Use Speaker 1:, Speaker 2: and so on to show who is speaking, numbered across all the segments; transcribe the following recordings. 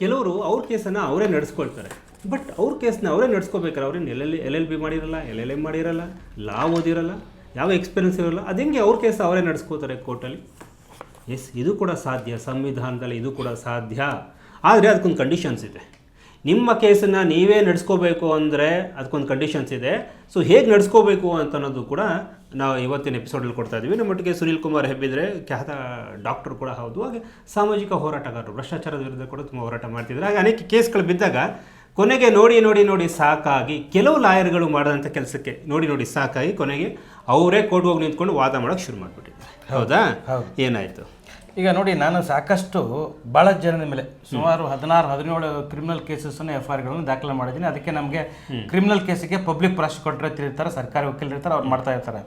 Speaker 1: ಕೆಲವರು ಅವ್ರ ಕೇಸನ್ನು ಅವರೇ ನಡೆಸ್ಕೊಳ್ತಾರೆ. ಬಟ್ ಅವ್ರ ಕೇಸನ್ನ ಅವರೇ ನಡೆಸ್ಕೋಬೇಕಾರೆ ಅವ್ರೇನು L L L L B ಮಾಡಿರಲ್ಲ, ಎಲ್ ಎಲ್ ಎಂ ಮಾಡಿರಲ್ಲ, ಲಾ ಓದಿರಲ್ಲ, ಯಾವ ಎಕ್ಸ್ಪೀರಿಯನ್ಸ್ ಇರಲ್ಲ, ಅದು ಹೆಂಗೆ ಅವ್ರ ಕೇಸ್ ಅವರೇ ನಡೆಸ್ಕೋತಾರೆ ಕೋರ್ಟಲ್ಲಿ? ಎಸ್, ಇದು ಕೂಡ ಸಾಧ್ಯ, ಸಂವಿಧಾನದಲ್ಲಿ ಇದು ಕೂಡ ಸಾಧ್ಯ. ಆದರೆ ಅದಕ್ಕೊಂದು ಕಂಡೀಷನ್ಸ್ ಇದೆ. ನಿಮ್ಮ ಕೇಸನ್ನು ನೀವೇ ನಡೆಸ್ಕೋಬೇಕು ಅಂದರೆ ಅದಕ್ಕೊಂದು ಕಂಡೀಷನ್ಸ್ ಇದೆ. ಸೊ ಹೇಗೆ ನಡೆಸ್ಕೋಬೇಕು ಅಂತ ಅನ್ನೋದು ಕೂಡ ನಾವು ಇವತ್ತಿನ ಎಪಿಸೋಡಲ್ಲಿ ಕೊಡ್ತಾ ಇದ್ದೀವಿ. ನಮ್ಮೊಟ್ಟಿಗೆ ಸುನೀಲ್ ಕುಮಾರ್ ಹೆಬ್ಬಿದ್ರೆ ಖ್ಯಾತ ಡಾಕ್ಟರ್ ಕೂಡ ಹೌದು. ಹಾಗೆ ಸಾಮಾಜಿಕ ಹೋರಾಟಗಾರರು ಭ್ರಷ್ಟಾಚಾರದ ವಿರುದ್ಧ ಕೂಡ ತುಂಬ ಹೋರಾಟ ಮಾಡ್ತಿದ್ದಾರೆ. ಹಾಗೆ ಅನೇಕ ಕೇಸ್ಗಳು ಬಿದ್ದಾಗ ಕೊನೆಗೆ ನೋಡಿ ನೋಡಿ ನೋಡಿ ಸಾಕಾಗಿ ಕೆಲವು ಲಾಯರ್ಗಳು ಮಾಡಿದಂಥ ಕೆಲಸಕ್ಕೆ ನೋಡಿ ನೋಡಿ ಸಾಕಾಗಿ ಕೊನೆಗೆ ಅವರೇ ಕೋರ್ಟ್ ಹೋಗಿ ನಿಂತ್ಕೊಂಡು ವಾದ ಮಾಡೋಕ್ಕೆ ಶುರು ಮಾಡಿಬಿಟ್ಟಿದ್ದಾರೆ. ಹೌದಾ. ಏನಾಯಿತು?
Speaker 2: ಈಗ ನೋಡಿ ನಾನು ಸಾಕಷ್ಟು ಭಾಳ ಜನದ ಮೇಲೆ ಸುಮಾರು ಹದಿನಾರು ಹದಿನೇಳು ಕ್ರಿಮಿನಲ್ ಕೇಸಸ್ಸನ್ನು ಎಫ್ ಐಆರ್ಗಳನ್ನು ದಾಖಲೆ ಮಾಡಿದ್ದೀನಿ. ಅದಕ್ಕೆ ನಮಗೆ ಕ್ರಿಮಿನಲ್ ಕೇಸಿಗೆ ಪಬ್ಲಿಕ್ ಪ್ರಾಸಿಕ್ಯೂಟರ್ ಇರ್ತಾರೆ ಸರ್ಕಾರಿ ವಕೀಲರು ಇರ್ತಾರೆ ಅವ್ರು ಮಾಡ್ತಾ ಇರ್ತಾರೆ.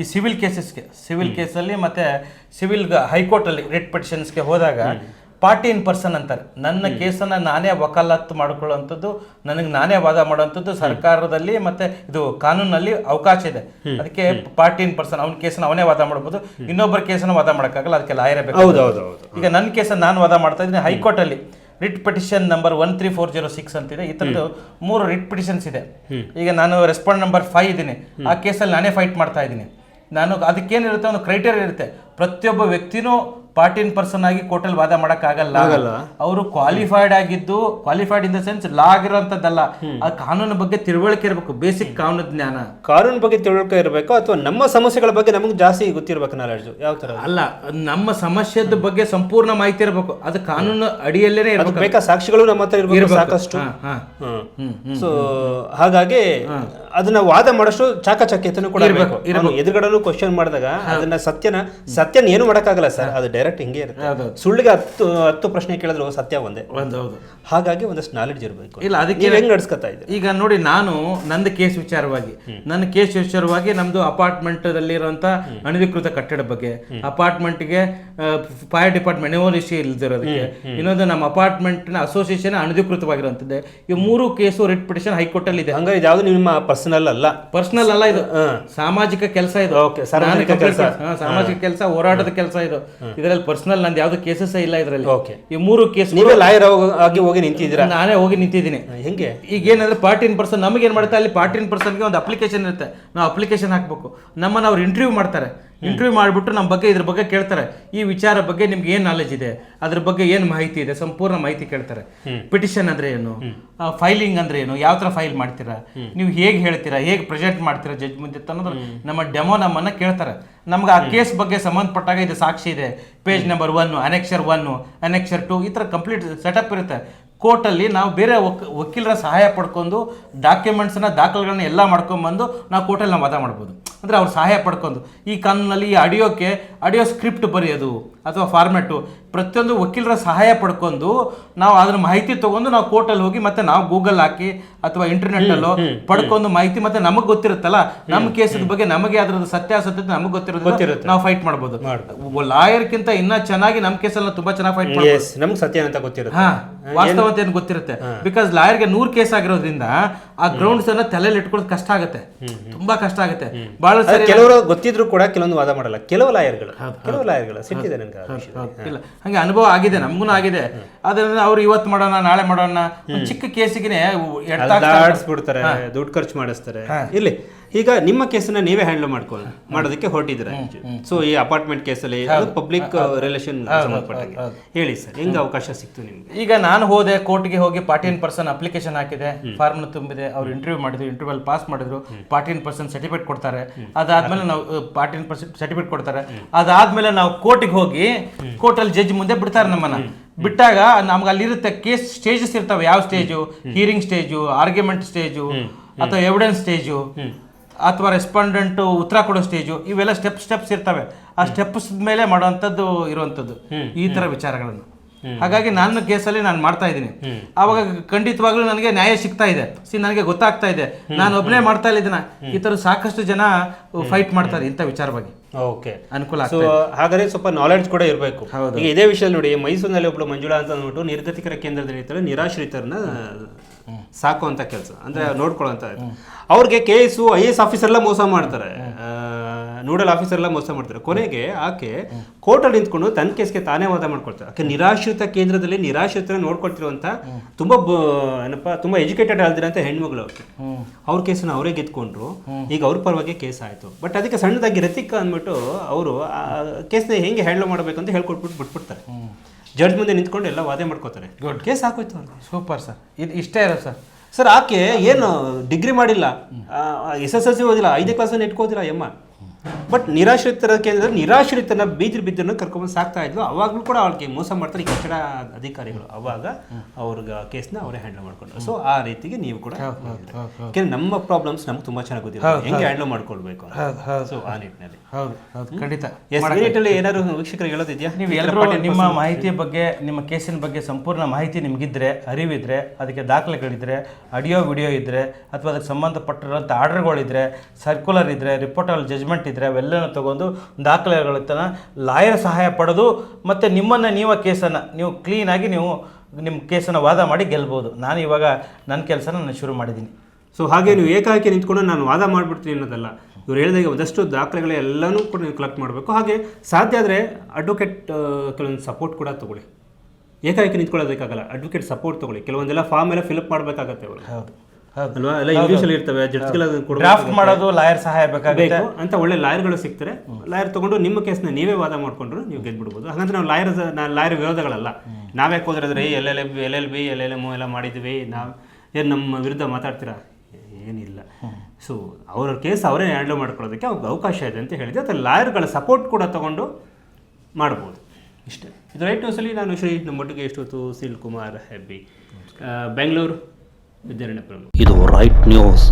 Speaker 2: ಈ ಸಿವಿಲ್ ಕೇಸಸ್ಗೆ ಸಿವಿಲ್ ಕೇಸಲ್ಲಿ ಮತ್ತೆ ಸಿವಿಲ್ ಹೈಕೋರ್ಟಲ್ಲಿ ರಿಟ್ ಪಿಟಿಷನ್ಸ್ಗೆ ಹೋದಾಗ ಪಾರ್ಟಿ ಇನ್ ಪರ್ಸನ್ ಅಂತಾರೆ. ನನ್ನ ಕೇಸನ್ನು ನಾನೇ ವಕಾಲತ್ತು ಮಾಡಿಕೊಳ್ಳುವಂಥದ್ದು ನನಗೆ ನಾನೇ ವಾದ ಮಾಡುವಂಥದ್ದು ಸರ್ಕಾರದಲ್ಲಿ ಮತ್ತೆ ಇದು ಕಾನೂನಲ್ಲಿ ಅವಕಾಶ ಇದೆ. ಅದಕ್ಕೆ ಪಾರ್ಟಿ ಇನ್ ಪರ್ಸನ್ ಅವನ ಕೇಸನ್ನು ಅವನೇ ವಾದ ಮಾಡ್ಬೋದು. ಇನ್ನೊಬ್ಬರ ಕೇಸನ್ನು ವಾದ ಮಾಡೋಕ್ಕಾಗಲ್ಲ ಅದಕ್ಕೆ ಲಾಯರ್ ಬೇಕು. ಈಗ ನನ್ನ ಕೇಸನ್ನು ನಾನು ವಾದ ಮಾಡ್ತಾ ಇದ್ದೀನಿ ಹೈಕೋರ್ಟಲ್ಲಿ. Writ petition number one three four zero six ಅಂತಿದೆ. ಈ ಥರದ್ದು ಮೂರು ರಿಟ್ ಪಿಟಿಷನ್ಸ್ ಇದೆ. ಈಗ ನಾನು ರೆಸ್ಪಾಂಡ್ ನಂಬರ್ ಫೈವ್ ಇದ್ದೀನಿ. ಆ ಕೇಸಲ್ಲಿ ನಾನೇ ಫೈಟ್ ಮಾಡ್ತಾ ಇದ್ದೀನಿ. ನಾನು ಅದಕ್ಕೇನಿರುತ್ತೆ ಒಂದು ಕ್ರೈಟೇರಿಯಾ ಇರುತ್ತೆ. ಪ್ರತಿಯೊಬ್ಬ ವ್ಯಕ್ತಿನೂ ಪಾರ್ಟಿ ಇನ್ ಪರ್ಸನ್ ಆಗಿ ಕೋರ್ಟಲ್ಲಿ ವಾದ ಮಾಡೋಕ್ಕಾಗಲ್ಲ.
Speaker 1: ಆಗಲ್ಲ.
Speaker 2: ಅವರು ಕ್ವಾಲಿಫೈಡ್ ಆಗಿದ್ದು qualified in the sense law ಆಗಿರೋಂಥದ್ದಲ್ಲ ಆ ಕಾನೂನು ಬಗ್ಗೆ ತಿಳುವಳಿಕೆ ಇರಬೇಕು ಬೇಸಿಕ್ ಕಾನೂನು ಜ್ಞಾನ.
Speaker 1: ಕಾನೂನು ಬಗ್ಗೆ ತಿಳುವಳಿಕೆ ಇರಬೇಕು ಅಥವಾ ನಮ್ಮ ಸಮಸ್ಯೆಗಳ ಬಗ್ಗೆ ನಮಗೆ ಜಾಸ್ತಿ ಗೊತ್ತಿರಬೇಕು ನಾಲೆಡ್ಜು? ಯಾವ ಥರ?
Speaker 2: ಅಲ್ಲ ನಮ್ಮ ಸಮಸ್ಯೆದ ಬಗ್ಗೆ ಸಂಪೂರ್ಣ ಮಾಹಿತಿ ಇರಬೇಕು. ಅದು ಕಾನೂನು
Speaker 1: ಅಡಿಯಲ್ಲೇ
Speaker 2: ಇರಬೇಕು.
Speaker 1: ಬೇಕಾ ಸಾಕ್ಷಿಗಳು ನಮ್ಮ ಹತ್ರ ಇರಬೇಕು ಸಾಕಷ್ಟು. ಸೊ ಹಾಗಾಗಿ ಅದನ್ನ ವಾದ ಮಾಡೋಷ್ಟು ಚಾಕಚಕ್ಯತೆನೂ ಕೂಡ ಇರಬೇಕು ಎದುರುಗಡಲು ಕ್ವಶನ್ ಮಾಡಿದಾಗ ಅದನ್ನ ಸತ್ಯನ ಸತ್ಯನ ಏನು ಮಾಡೋಕ್ಕಾಗಲ್ಲ ಸರ್ ಅದು ಡೈರೆಕ್ಟ್ ಹಿಂಗೆ ಇರುತ್ತೆ. ಸುಳ್ಳಿಗೆ ಹತ್ತು ಹತ್ತು ಪ್ರಶ್ನೆ ಕೇಳಿದ್ರು ಸತ್ಯ ಒಂದೇ.
Speaker 2: ಒಂದು ಹೌದು.
Speaker 1: ಹಾಗಾಗಿ ಒಂದಷ್ಟು ನಾಲೆಡ್ಜ್ ಇರಬೇಕು.
Speaker 2: ಇಲ್ಲ ಅದಕ್ಕೆ
Speaker 1: ಹೆಂಗ್ ನಡ್ಸ್ಕೊತಾ ಇದೆ
Speaker 2: ಈಗ ನೋಡಿ ನಾನು ನಂದು ಕೇಸ್ ವಿಚಾರವಾಗಿ ನನ್ನ ಕೇಸ್ ವಿಚಾರವಾಗಿ ನಮ್ದು ಅಪಾರ್ಟ್ಮೆಂಟ್ ದಲ್ಲಿರುವಂತ ಅನಧಿಕೃತ ಕಟ್ಟಡ ಬಗ್ಗೆ. ಅಪಾರ್ಟ್ಮೆಂಟ್ಗೆ ಫೈರ್ ಡಿಪಾರ್ಟ್ಮೆಂಟ್ ಎನೋಲಿಸಿ ಇಲ್ದಿರೋದಕ್ಕೆ. ಇನ್ನೊಂದು ನಮ್ಮ ಅಪಾರ್ಟ್ಮೆಂಟ್ನ ಅಸೋಸಿಯೇಷನ್ ಅನಧಿಕೃತವಾಗಿರುವಂತದ್ದು. ಈ ಮೂರು ಕೇಸು ರಿಟ್ ಪಿಟಿಷನ್ ಹೈಕೋರ್ಟ್ ಅಲ್ಲಿ ಇದೆ
Speaker 1: ಹಂಗಾರೆ ಯಾವ್ದು ನಿಮ್ಮ ಪರ್ಸನಲ್ ಅಲ್ಲ.
Speaker 2: ಪರ್ಸನಲ್ ಅಲ್ಲ ಇದು. ಸಾಮಾಜಿಕ ಕೆಲಸ ಇದು.
Speaker 1: ಸಾರ್ವಜನಿಕ
Speaker 2: ಹಾ, ಸಾಮಾಜಿಕ ಕೆಲಸ ಹೋರಾಟದ ಕೆಲಸ ಇದು. ಇದರಲ್ಲಿ ಪರ್ಸನಲ್ ನಂದು ಯಾವ್ದು ಕೇಸಸ್ ಇಲ್ಲ ಇದರಲ್ಲಿ.
Speaker 1: ಓಕೆ
Speaker 2: ಈ ಮೂರು ಕೇಸ್
Speaker 1: ನೀವೇ ಲಾಯರ್ ಆಗಿ ಹೋಗಿ ನಿಂತಿದ್ದೀರಾ?
Speaker 2: ನಾನೇ ಹೋಗಿ ನಿಂತಿದ್ದೀನಿ.
Speaker 1: ಹೆಂಗೆ?
Speaker 2: ಈಗ ಏನಂದ್ರೆ ಪಾರ್ಟಿ ಇನ್ ಪರ್ಸನ್ ನಮಗೆ ಏನು ಮಾಡುತ್ತೆ? ಅಲ್ಲಿ ಪಾರ್ಟಿ ಇನ್ ಪರ್ಸನ್ಗೆ ಒಂದು ಅಪ್ಲಿಕೇಶನ್ ಇರುತ್ತೆ. ನಾವು ಅಪ್ಲಿಕೇಶನ್ ಹಾಕಬೇಕು. ನಮ್ಮನ್ನ ಅವ್ರು ಇಂಟರ್ವ್ಯೂ ಮಾಡ್ತಾರೆ. ಇಂಟರ್ವ್ಯೂ ಮಾಡಿಬಿಟ್ಟು ನಮ್ಮ ಬಗ್ಗೆ ಇದ್ರ ಬಗ್ಗೆ ಕೇಳ್ತಾರೆ. ಈ ವಿಚಾರ ಬಗ್ಗೆ ನಿಮ್ಗೆ ಏನು ನಾಲೆಜ್ ಇದೆ? ಅದ್ರ ಬಗ್ಗೆ ಏನು ಮಾಹಿತಿ ಇದೆ? ಸಂಪೂರ್ಣ ಮಾಹಿತಿ ಕೇಳ್ತಾರೆ. ಪಿಟಿಷನ್ ಅಂದ್ರೆ ಏನು? ಫೈಲಿಂಗ್ ಅಂದ್ರೆ ಏನು? ಯಾವ ತರ ಫೈಲ್ ಮಾಡ್ತೀರಾ? ನೀವು ಹೇಗೆ ಹೇಳ್ತೀರಾ? ಹೇಗೆ ಪ್ರೆಸೆಂಟ್ ಮಾಡ್ತೀರಾ ಜಡ್ಜ್ ಮುಂದೆ ಅನ್ನೋದು ನಮ್ಮ ಡೆಮೋ ನಮ್ಮನ್ನ ಕೇಳ್ತಾರೆ. ನಮ್ಗೆ ಆ ಕೇಸ್ ಬಗ್ಗೆ ಸಂಬಂಧಪಟ್ಟಾಗ ಇದು ಸಾಕ್ಷಿ ಇದೆ. Page number one annexure one annexure two ಈ ತರ ಕಂಪ್ಲೀಟ್ ಸೆಟಪ್ ಇರುತ್ತೆ. ಕೋರ್ಟಲ್ಲಿ ನಾವು ಬೇರೆ ವಕ್ ವಕೀಲರ ಸಹಾಯ ಪಡ್ಕೊಂಡು ಡಾಕ್ಯುಮೆಂಟ್ಸ್ನ ದಾಖಲೆಗಳನ್ನ ಎಲ್ಲ ಮಾಡ್ಕೊಂಬಂದು ನಾವು ಕೋರ್ಟಲ್ಲಿ ನಾವು ವಾದ ಮಾಡ್ಬೋದು. ಅಂದರೆ ಅವ್ರು ಸಹಾಯ ಪಡ್ಕೊಂಡು. ಈ ಕಾನೂನಲ್ಲಿ ಈ ಆಡಿಯೋಕ್ಕೆ ಆಡಿಯೋ ಸ್ಕ್ರಿಪ್ಟ್ ಬರೆಯೋದು ಅಥವಾ ಫಾರ್ಮ್ಯಾಟು ಪ್ರತಿಯೊಂದು ವಕೀಲರ ಸಹಾಯ ಪಡ್ಕೊಂಡು ನಾವು ಅದರ ಮಾಹಿತಿ ತೊಗೊಂಡು ನಾವು ಕೋರ್ಟಲ್ಲಿ ಹೋಗಿ ಮತ್ತೆ ನಾವು ಗೂಗಲ್ ಹಾಕಿ ಅಥವಾ ಇಂಟರ್ನೆಟ್ಟಲ್ಲೋ ಪಡ್ಕೊಂಡು ಮಾಹಿತಿ ಮತ್ತೆ ನಮಗೆ ಗೊತ್ತಿರುತ್ತಲ್ಲ? ನಮ್ಮ ಕೇಸದ ಬಗ್ಗೆ ನಮಗೆ ಅದ್ರದ್ದು ಸತ್ಯಾಸತ್ಯತೆ ನಮಗೆ ಗೊತ್ತಿರೋದು ನಾವು ಫೈಟ್ ಮಾಡ್ಬೋದು. ಲಾಯರ್ಗಿಂತ ಇನ್ನ ಚೆನ್ನಾಗಿ ನಮ್ಮ ಕೇಸಲ್ಲ ತುಂಬಾ ಚೆನ್ನಾಗಿ ಫೈಟ್ ಮಾಡ್ಬೋದು.
Speaker 1: ನಮ್ಗೆ ಸತ್ಯ ಅಂತ ಗೊತ್ತಿರುತ್ತೆ.
Speaker 2: ಹಾ ವಾಸ್ತವತೆ ಏನು ಗೊತ್ತಿರುತ್ತೆ. ಬಿಕಾಸ್ ಲಾಯರ್ಗೆ ನೂರ್ ಕೇಸ್ ಆಗಿರೋದ್ರಿಂದ ಆ ಗ್ರೌಂಡ್ಸ್ ಅನ್ನ ತಲೆಯಲ್ಲಿ ಇಟ್ಕೊಳ್ಳೋದು ಕಷ್ಟ ಆಗುತ್ತೆ. ತುಂಬಾ ಕಷ್ಟ ಆಗುತ್ತೆ. ಬಹಳ
Speaker 1: ಕೆಲವರು ಗೊತ್ತಿದ್ರು ಕೂಡ ಕೆಲವೊಂದು ವಾದ ಮಾಡಲ್ಲ. ಕೆಲವು ಲಾಯರ್ಗಳು. ಕೆಲವು ಲಾಯರ್ಗಳು ಸಿಟ್ಟಿದೆ ನನಗೆ
Speaker 2: ಇಲ್ಲ ಹಂಗೆ ಅನುಭವ ಆಗಿದೆ ನಮಗೂ ಆಗಿದೆ. ಅದರಿಂದ ಅವ್ರು ಇವತ್ತು ಮಾಡೋಣ ನಾಳೆ ಮಾಡೋಣ ಚಿಕ್ಕ ಕೇಸಿಗೆ
Speaker 1: ಆಡಿಸ್ಬಿಡ್ತಾರೆ ದುಡ್ಡು ಖರ್ಚು ಮಾಡಿಸ್ತಾರೆ. ಇಲ್ಲಿ ಈಗ ನಿಮ್ಮ ಕೇಸನ್ನ ನೀವೇ ಹ್ಯಾಂಡಲ್ ಮಾಡ್ಕೊಳ್ಳಿ ಮಾಡೋದಕ್ಕೆ ಹೊರಟಿದ್ರೆ ಸೊ ಈ ಅಪಾರ್ಟ್ಮೆಂಟ್ ಕೇಸಲ್ಲಿ ಪಬ್ಲಿಕ್ ರಿಲೇಷನ್ ಸಂಬಂಧಪಟ್ಟಂಗೆ. ಹೇಳಿ ಸರ್ ಹೆಂಗ್ ಅವಕಾಶ ಸಿಕ್ತು ನಿಮ್ಗೆ?
Speaker 2: ಈಗ ನಾನು ಹೋದೆ ಕೋರ್ಟ್ಗೆ ಹೋಗಿ ಪಾರ್ಟಿ ಇನ್ ಪರ್ಸನ್ ಅಪ್ಲಿಕೇಶನ್ ಹಾಕಿದೆ ಫಾರ್ಮ್ ತುಂಬಿದೆ ಅವ್ರು ಇಂಟರ್ವ್ಯೂ ಮಾಡಿದ್ರು ಇಂಟರ್ವ್ಯೂ ಅಲ್ಲಿ ಪಾಸ್ ಮಾಡಿದ್ರು ಪಾರ್ಟಿ ಇನ್ ಪರ್ಸನ್ ಸರ್ಟಿಫಿಕೇಟ್ ಕೊಡ್ತಾರೆ. ಅದಾದ್ಮೇಲೆ ನಾವು ಪಾರ್ಟಿ ಇನ್ ಪರ್ಸನ್ ಸರ್ಟಿಫಿಕೇಟ್ ಕೊಡ್ತಾರೆ. ಅದಾದ್ಮೇಲೆ ನಾವು ಕೋರ್ಟಿಗೆ ಹೋಗಿ ಕೋರ್ಟಲ್ಲಿ ಜಡ್ಜ್ ಮುಂದೆ ಬಿಡ್ತಾರೆ ನಮ್ಮನ್ನ. ಬಿಟ್ಟಾಗ ನಮ್ಗೆ ಅಲ್ಲಿರುತ್ತೆ ಕೇಸ್ ಸ್ಟೇಜಸ್ ಇರ್ತಾವೆ ಯಾವ stage hearing stage argument stage ಅಥವಾ ಎವಿಡೆನ್ಸ್ ಸ್ಟೇಜು ಅಥವಾ ರೆಸ್ಪಾಂಡೆಂಟ್ ಉತ್ತರ ಕೊಡೋ ಸ್ಟೇಜು ಇವೆಲ್ಲ ಸ್ಟೆಪ್ ಸ್ಟೆಪ್ಸ್ ಇರ್ತವೆ. ಆ ಸ್ಟೆಪ್ಸ್ ಮೇಲೆ ಮಾಡುವಂಥದ್ದು ಇರುವಂಥದ್ದು ಈ ಥರ ವಿಚಾರಗಳನ್ನು. ಹಾಗಾಗಿ ನನ್ನ ಕೇಸಲ್ಲಿ ನಾನು ಮಾಡ್ತಾ ಇದ್ದೀನಿ. ಆವಾಗ ಖಂಡಿತವಾಗ್ಲೂ ನನಗೆ ನ್ಯಾಯ ಸಿಗ್ತಾ ಇದೆ. ಸಿ ನನಗೆ ಗೊತ್ತಾಗ್ತಾ ಇದೆ. ನಾನು ಒಬ್ಬನೇ ಮಾಡ್ತಾ ಇಲ್ಲ ಈ ಥರ ಸಾಕಷ್ಟು ಜನ ಫೈಟ್ ಮಾಡ್ತಾರೆ ಇಂಥ ವಿಚಾರವಾಗಿ
Speaker 1: ಓಕೆ.
Speaker 2: ಅನುಕೂಲ
Speaker 1: ಸೊ ಹಾಗಾದರೆ ಸ್ವಲ್ಪ ನಾಲೆಡ್ಜ್ ಕೂಡ ಇರಬೇಕು.
Speaker 2: ಹೌದು.
Speaker 1: ಈಗ ಇದೇ ವಿಷಯ ನೋಡಿ ಮೈಸೂರಿನಲ್ಲಿ ಒಬ್ಬಳು ಮಂಜುಳಾ ಅಂತ ಅಂದ್ಬಿಟ್ಟು ನಿರ್ಗತಿಕರ ಕೇಂದ್ರದಲ್ಲಿ ಇರ್ತಾರೆ ನಿರಾಶ್ರಿತರನ್ನ ಸಾಕುವಂತ ಕೆಲಸ. ಅಂದ್ರೆ ನೋಡ್ಕೊಳ್ಳುವಂತ ಅವ್ರಿಗೆ K S I S officer ಎಲ್ಲ ಮೋಸ ಮಾಡ್ತಾರೆ. ನೋಡಲ್ ಆಫೀಸರ್ ಎಲ್ಲ ಮೋಸ ಮಾಡ್ತಾರೆ. ಕೊನೆಗೆ ಆಕೆ ಕೋರ್ಟಲ್ಲಿ ನಿಂತ್ಕೊಂಡು ತನ್ನ ಕೇಸ್ಗೆ ತಾನೇ ವಾದ ಮಾಡ್ಕೊಳ್ತಾರೆ ಆಕೆ ನಿರಾಶ್ರಿತ ಕೇಂದ್ರದಲ್ಲಿ ನಿರಾಶ್ರಿತರ ನೋಡ್ಕೊಳ್ತಿರುವಂತ ತುಂಬಾ ಏನಪ್ಪ, ತುಂಬಾ ಎಜುಕೇಟೆಡ್ ಅಂತ ಹೆಣ್ಮಗಳು ಅವ್ರಿಗೆ ಅವ್ರ ಕೇಸನ್ನು ಅವರೇ ಗೆದ್ಕೊಂಡ್ರು. ಈಗ ಅವ್ರ ಪರವಾಗಿ ಕೇಸ್ ಆಯ್ತು. ಬಟ್ ಅದಕ್ಕೆ ಸಣ್ಣದಾಗಿ ರತಿಕ ಅಂದ್ಬಿಟ್ಟು ಅವರು ಕೇಸ್ನ ಹೆಂಗೆ ಹ್ಯಾಂಡಲ್ ಮಾಡಬೇಕು ಅಂತ ಹೇಳ್ಕೊಟ್ಬಿಟ್ಟು ಬಿಟ್ಬಿಡ್ತಾರೆ. ಜಡ್ಜ್ ಮುಂದೆ ನಿಂತ್ಕೊಂಡು ಎಲ್ಲ ವಾದ ಮಾಡ್ಕೋತಾರೆ. ಕೇಸ್ ಹಾಕೋಯ್ತು ಅವ್ರಿಗೆ
Speaker 2: ಸೂಪರ್ ಸರ್ ಇದು ಇಷ್ಟೇ ಇರೋದು ಸರ್
Speaker 1: ಸರ್ ಆಕೆ ಏನು ಡಿಗ್ರಿ ಮಾಡಿಲ್ಲ? ಎಸ್ ಎಸ್ ಎಲ್ ಸಿ ಓದಿಲ್ಲ ಐದನೇ ಕ್ಲಾಸನ್ನು ಇಟ್ಕೋದಿಲ್ಲ ಎಮ್ಮ? ಬಟ್ ನಿರಾಶ್ರಿತರ ಕೇಂದ್ರ ನಿರಾಶ್ರಿತನ ಬೀದ್ರ ಬಿದ್ದನ್ನು ಕರ್ಕೊಂಡು ಸಾಕ್ತಾ ಇದ್ಲು. ಅವಾಗಲೂ ಕೂಡ ಅವಳಿಗೆ ಮೋಸ ಮಾಡ್ತಾರೆ. ಈ ಕಟ್ಟಡ ಅಧಿಕಾರಿಗಳು ಅವಾಗ ಅವ್ರಿಗೆ ಕೇಸ್ನ ಅವರೇ ಹ್ಯಾಂಡಲ್ ಮಾಡ್ಕೊಂಡ್ರು. ಸೊ ಆ ರೀತಿಗೆ ನೀವು ಕೂಡ ನಮ್ಮ ಪ್ರಾಬ್ಲಮ್ಸ್ ನಮ್ಗೆ ತುಂಬಾ ಚೆನ್ನಾಗಿ ಗೊತ್ತಿಲ್ಲ ಹೆಂಗೆ ಹ್ಯಾಂಡಲ್ ಮಾಡ್ಕೊಳ್ಬೇಕು ಸೊ ಆ ನಿಟ್ಟಿನಲ್ಲಿ.
Speaker 2: ಹೌದು ಹೌದು. ಖಂಡಿತ.
Speaker 1: ಏನಾದ್ರು ವೀಕ್ಷಕರು ಹೇಳೋದಿದೆಯಾ?
Speaker 2: ನೀವು ಎಲ್ಲರೂ ನಿಮ್ಮ ಮಾಹಿತಿಯ ಬಗ್ಗೆ ನಿಮ್ಮ ಕೇಸಿನ ಬಗ್ಗೆ ಸಂಪೂರ್ಣ ಮಾಹಿತಿ ನಿಮಗಿದ್ರೆ ಅರಿವಿದ್ರೆ ಅದಕ್ಕೆ ದಾಖಲೆಗಳಿದ್ರೆ ಆಡಿಯೋ ವಿಡಿಯೋ ಇದ್ರೆ ಅಥವಾ ಅದಕ್ಕೆ ಸಂಬಂಧಪಟ್ಟಿರೋಂಥ ಆರ್ಡರ್ಗಳಿದ್ರೆ ಸರ್ಕ್ಯುಲರ್ ಇದ್ರೆ ರಿಪೋರ್ಟಲ್ಲಿ ಜಜ್ಮೆಂಟ್ ಇದ್ದರೆ ಅವೆಲ್ಲನೂ ತೊಗೊಂಡು ದಾಖಲೆಗಳ ತನ ಲಾಯರ್ ಸಹಾಯ ಪಡೆದು ಮತ್ತು ನಿಮ್ಮನ್ನು ನೀವು ಕೇಸನ್ನು ನೀವು ಕ್ಲೀನಾಗಿ ನೀವು ನಿಮ್ಮ ಕೇಸನ್ನು ವಾದ ಮಾಡಿ ಗೆಲ್ಬೋದು. ನಾನು ಇವಾಗ ನನ್ನ ಕೆಲಸನ ನಾನು ಶುರು ಮಾಡಿದ್ದೀನಿ.
Speaker 1: ಸೊ ಹಾಗೆ ನೀವು ಏಕಾಏಕಿ ನಿಂತ್ಕೊಂಡು ನಾನು ವಾದ ಮಾಡಿಬಿಡ್ತೀನಿ ಅನ್ನೋದಲ್ಲ. ಇವ್ರು ಹೇಳಿದಾಗ ಒಂದಷ್ಟು ದಾಖಲೆಗಳೆಲ್ಲನೂ ಕೂಡ ನೀವು ಕಲೆಕ್ಟ್ ಮಾಡಬೇಕು. ಹಾಗೆ ಸಾಧ್ಯ ಆದರೆ ಅಡ್ವೊಕೇಟ್ ಕೆಲವೊಂದು ಸಪೋರ್ಟ್ ಕೂಡ ತೊಗೊಳ್ಳಿ. ಏಕಾಏಕಿ ನಿಂತ್ಕೊಳ್ಳೋದಕ್ಕಾಗಲ್ಲ ಅಡ್ವೊಕೇಟ್ ಸಪೋರ್ಟ್ ತೊಗೊಳ್ಳಿ. ಕೆಲವೊಂದೆಲ್ಲ ಫಾರ್ಮ್ ಎಲ್ಲ ಫಿಲಪ್ ಮಾಡಬೇಕಾಗತ್ತೆ ಅವರು
Speaker 2: ಹೌದು.
Speaker 1: ಅಲ್ವಾ? ಎಲ್ಲ ಇಂಗ್ಲೀಷಲ್ಲಿ ಇರ್ತವೆ ಜಡ್ಜ್ಗೆಲ್ಲ
Speaker 2: ಡ್ರಾಫ್ಟ್ ಮಾಡೋದು ಲಾಯರ್ ಸಹಾಯ ಬೇಕಾಗುತ್ತೆ.
Speaker 1: ಅಂತ ಒಳ್ಳೆ ಲಾಯರ್ಗಳು ಸಿಗ್ತಾರೆ. ಲಾಯರ್ ತಗೊಂಡು ನಿಮ್ಮ ಕೇಸ್ನ ನೀವೇ ವಾದ ಮಾಡ್ಕೊಂಡ್ರು ನೀವು ಗೆದ್ಬಿಡ್ಬೋದು. ಹಾಗಂದ್ರೆ ನಾವು ಲಾಯರ್ ಲಾಯರ್ ವಿರೋಧಗಳಲ್ಲ. ನಾವ್ಯಾಕೆ ಹೋದ್ರೆ L L L L L B L L M ಎಲ್ಲ ಮಾಡಿದ್ವಿ. ನಾವು ಏನು ನಮ್ಮ ವಿರುದ್ಧ ಮಾತಾಡ್ತೀರಾ? ಏನಿಲ್ಲ. ಸೊ ಅವ್ರ ಕೇಸ್ ಅವರೇ ಹ್ಯಾಂಡಲ್ ಮಾಡ್ಕೊಳ್ಳೋದಕ್ಕೆ ಅವ್ರಿಗೆ ಅವಕಾಶ ಇದೆ ಅಂತ ಹೇಳಿದೆ ಅಥವಾ ಲಾಯರ್ಗಳ ಸಪೋರ್ಟ್ ಕೂಡ ತಗೊಂಡು ಮಾಡ್ಬೋದು. ಇಷ್ಟೇ. ಇದು ರೈಟ್ ನ್ಯೂಸಲ್ಲಿ ನಾನು ಶ್ರೀ ನಮ್ಮೊಟ್ಟಿಗೆ ಎಷ್ಟೊತ್ತು ಸಿಲ್ ಕುಮಾರ್ ಹೆಬ್ಬಿ. ಬೆಂಗಳೂರು. ವಿದ್ಯಾರಣ್ಯಪುರಂ
Speaker 3: ಇದು ರೈಟ್ ನ್ಯೂಸ್